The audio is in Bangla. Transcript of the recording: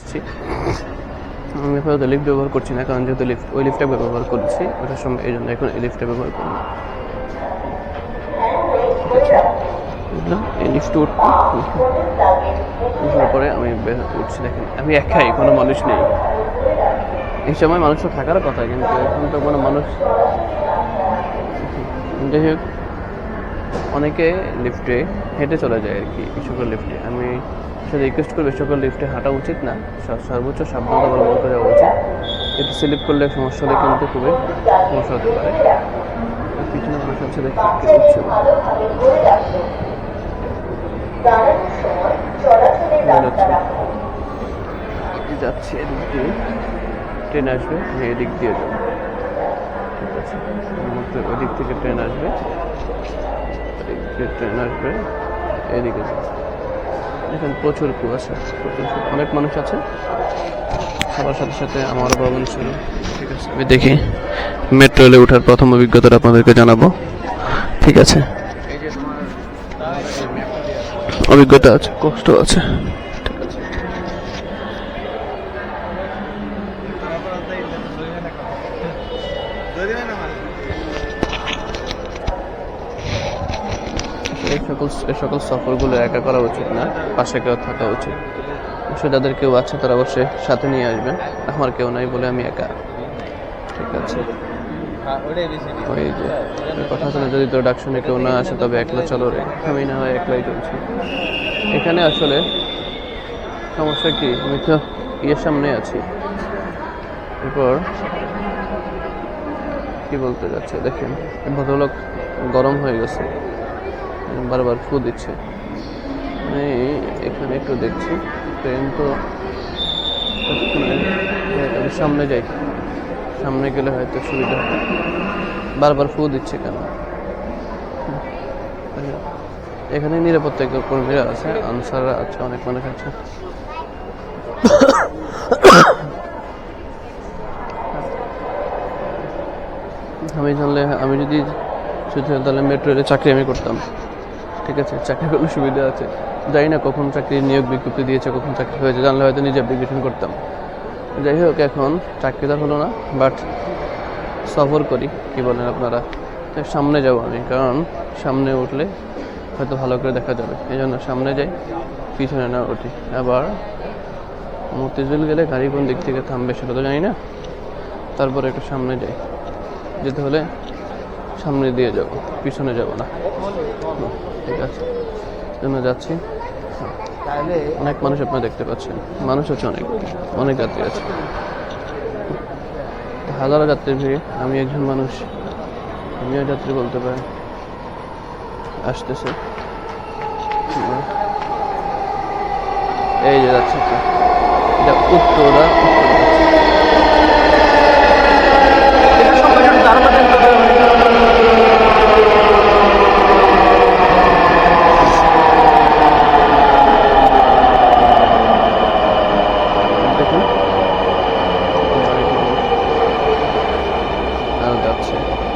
আসছি। আমি আপাতত লিফট ব্যবহার করছি না, কারণ যেহেতু লিফট ওই লিফটটা ব্যবহার করছি, ওটার সময় এই জন্য এখন এই লিফটটা ব্যবহার করি এই লিফট উঠার পরে আমি উঠছি, দেখেন। আমি একাই, কোনো মানুষ নেই। এই সময় মানুষ থাকার কথা, কিন্তু এখন তো কোনো মানুষ যাই হোক, অনেকে লিফটে হেঁটে চলে যায় আর কি কিছু সকল লিফটে আমি সাথে রিকোয়েস্ট করব, সকল লিফটে হাঁটা উচিত না স- সর্বোচ্চ সাবধানতা অবলম্বন করে যাওয়া উচিত এটি স্লিপ করলে সমস্যা হলে কিন্তু খুবই সমস্যা হতে পারে পিছনে মানুষ আছে দেখি কেউ উঠছে না। বেরোচ্ছে। যাচ্ছি এদিক দিয়ে ট্রেন আসবে এদিক দিয়ে যাব ঠিক আছে ওদিক থেকে ট্রেন আসবে এদিক ট্রেন আসবে, এদিকে যাব। এখানে প্রচুর কুয়াশা, প্রচুর অনেক মানুষ আছে। সবার সাথে সাথে আমার ভ্রমণ ছিল। ঠিক আছে, আমি দেখি মেট্রো রেলে ওঠার প্রথম অভিজ্ঞতাটা আপনাদেরকে জানাব। ঠিক আছে। অভিজ্ঞতা আছে, কষ্ট আছে। ঠিক আছে। এই সকল এই সকল সফরগুলো একা করা উচিত না, পাশে কেউ থাকা উচিত। অবশ্য যাদের কেউ আছে, তারা অবশ্যই সাথে নিয়ে আসবেন। আমার কেউ নাই বলে আমি একা। ঠিক আছে। ওই যে কথা আছে না, যদি তোর ডাক শুনে কেউ না আসে, তবে একলা চলো রে। আমি না হয় একলাই চলছি। এখানে আসলে সমস্যা কি? আমি তো ইয়ের সামনে আছি। এরপর কি বলতে যাচ্ছে? দেখেন, ভদ্রলোক গরম হয়ে গেছে। বারবার ফু দিচ্ছে। এখানে একটু দেখছি। ট্রেন তো আমি সামনে যাই। সামনে গেলে হয়তো সুবিধা বারবার ফু দিচ্ছে কেন? এখানে নিরাপত্তা কর্মীরা আছে, আনসাররা আছে, অনেক মানুষ আছে। আমি জানলে, আমি যদি শুধু তাহলে মেট্রো রেলে চাকরি আমি করতাম। ঠিক আছে চাকরি করলে সুবিধা আছে। জানি না কখন চাকরির নিয়োগ বিজ্ঞপ্তি দিয়েছে, কখন চাকরি হয়েছে, জানলে হয়তো নিজে অ্যাপ্লিকেশন করতাম। যাই হোক, এখন চাকরি তো হলো না বাট সফর করি, কি বলেন আপনারা? সামনে যাব আমি, কারণ সামনে উঠলে হয়তো ভালো করে দেখা যাবে। এই জন্য সামনে যাই, পিছনে না উঠি। আবার মতিঝিল গেলে গাড়ি কোন দিক থেকে থামবে সেটা তো জানি না। তারপরে একটু সামনে যাই। যেতে হলে সামনে দিয়ে যাব পিছনে যাব না। ঠিক আছে জন্য যাচ্ছি। অনেক মানুষ আপনারা দেখতে পাচ্ছেন মানুষ আছে অনেক অনেক যাত্রী আছে। হাজারো যাত্রীর ভিড়ে আমি একজন মানুষ আমিও যাত্রী বলতে পারি। আসতেছে। এই যে যাচ্ছে। এটা উত্তরা উত্তরা। যাচ্ছে। Thanks.